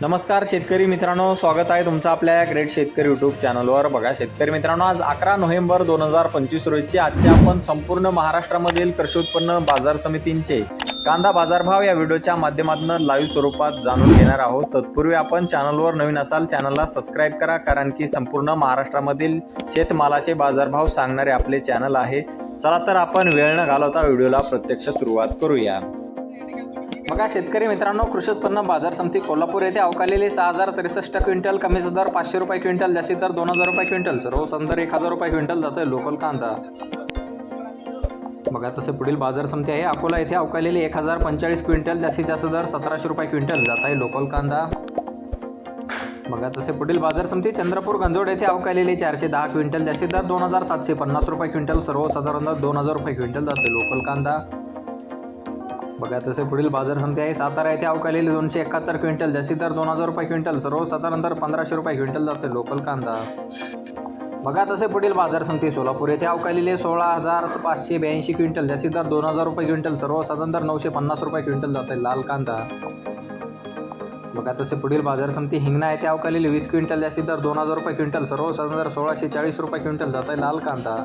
नमस्कार शेतकरी मित्रांनो स्वागत आहे तुमचं आपल्या ग्रेट शेतकरी यूट्यूब चॅनलवर बघा शेतकरी मित्रांनो आज अकरा नोव्हेंबर दोन हजार पंचवीस रोजीची आजच्या आपण संपूर्ण महाराष्ट्रामधील कृषी उत्पन्न बाजार समितींचे कांदा बाजारभाव या व्हिडिओच्या माध्यमातून लाईव्ह स्वरूपात जाणून घेणार आहोत. तत्पूर्वी आपण चॅनलवर नवीन असाल चॅनलला सबस्क्राईब करा कारण की संपूर्ण महाराष्ट्रामधील शेतमालाचे बाजारभाव सांगणारे आपले चॅनल आहे. चला तर आपण वेळ न घालवता व्हिडिओला प्रत्यक्ष सुरुवात करूया. बघा शेतकरी मित्रांनो कृषी उत्पन्न बाजार समिती कोल्हापूर येथे अवकालेले सहा हजार त्रेसष्ट क्विंटल कमीचा दर पाचशे रुपये क्विंटल जास्तीत दर दोन हजार रुपये क्विंटल. सर्व संदर एक हजार रुपये क्विंटल जातोय लोकल कांदा. बघा तसे पुढील बाजार समिती आहे. अकोला येथे अवकालेली एक हजार पंचेचाळीस क्विंटल जास्तीत जास्त दर सतराशे रुपये क्विंटल जात आहे लोकल कांदा. बघा तसे पुढील बाजार समिती चंद्रपूर गंजोड येथे अवकालेले चारशे दहा क्विंटल जास्तीत दर दोन हजार सातशे पन्नास रुपये क्विंटल सर्वसाधारण दर दोन हजार रुपये क्विंटल जाते लोकल कांदा. बघा तसे पुढील बाजार समिती आहे. सातारा येथे अवकालेली दोनशे एकाहत्तर क्विंटल जास्तीत दर दोन हजार रुपये क्विंटल सर्व साधारणतर पंधराशे रुपये क्विंटल जाते लोकल कांदा. बघा तसे पुढील बाजार समिती सोलापूर येथे अवकालेले सोळा हजार पाचशे ब्याऐंशी क्विंटल जास्तीत दर दोन हजार रुपये क्विंटल सर्वसाधारण दर नऊशे पन्नास रुपये क्विंटल जाते लाल कांदा. बघा तसे पुढील बाजार समिती हिंगणा येथे अवकालेली वीस क्विंटल जास्तीत दर दोन हजार रुपये क्विंटल सर्वसाधारण दर सोळाशे चाळीस रुपये क्विंटल जाते लाल कांदा.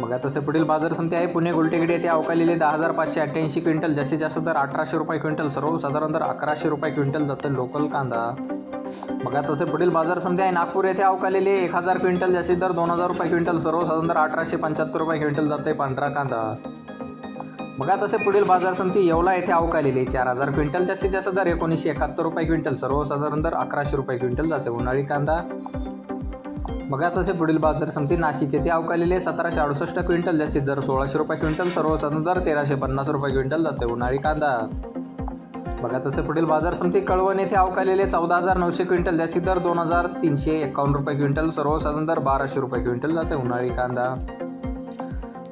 बघा तसे पुढील बाजार समिती आहे. पुणे गुलटेकडी येथे अवकालेले दहा हजार पाचशे अठ्ठ्याऐंशी क्विंटल जास्तीत जास्त दर अठराशे रुपये क्विंटल सर्वसाधारण दर अकराशे रुपये क्विंटल जातं लोकल कांदा. बघा तसे पुढील बाजार समिती आहे. नागपूर येथे अवकालेले एक हजार क्विंटल जास्तीत दर दोन हजार रुपये क्विंटल सर्वसाधारण दर अठराशे पंच्याहत्तर रुपये क्विंटल जाते पांढरा कांदा. बघा तसे पुढील बाजार समिती येवला येथे अवकालेले चार हजार क्विंटल जास्तीत जास्त दर एकोणीसशे एकाहत्तर रुपये क्विंटल सर्वसाधारण दर अकराशे रुपये क्विंटल जाते उन्हाळी कांदा. बघा तसे पुढील बाजार समती नाशिक येथे अवकालेले सतराशे अडुसष्ट क्विंटल जास्तीत दर सोळाशे रुपये क्विंटल सर्वसाधारण दर तेराशे पन्नास रुपये क्विंटल जाते उन्हाळी कांदा. बघा तसे पुढील बाजार समिती कळवण येथे अवकालेले चौदा हजार नऊशे क्विंटल जास्तीत दर दोन हजार तीनशे एकावन्न रुपये क्विंटल सर्वसाधारण दर बाराशे रुपये क्विंटल जाते उन्हाळी कांदा.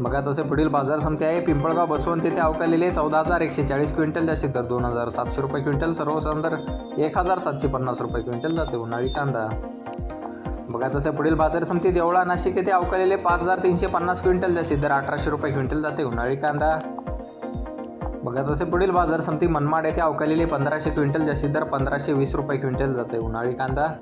बघा तसे पुढील बाजार समिती आहे पिंपळगाव बसवंत येथे अवकालेले चौदा हजार एकशे चाळीस क्विंटल जास्तीत दर दोन हजार सातशे रुपये क्विंटल सर्वसाधारण दर एक हजार सातशे पन्नास रुपये क्विंटल जाते उन्हाळी कांदा. बघा तसं पुढील बाजार समिती देवळा नाशिक येथे अवकालेले पाच हजार तीनशे पन्नास क्विंटल जास्तीत दर अठराशे रुपये क्विंटल जाते उन्हाळी कांदा. बघा तसे पुढील बाजार समिती मनमाड येथे अवकालेले पंधराशे क्विंटल जास्तीत दर पंधराशे वीस रुपये क्विंटल जाते उन्हाळी कांदा.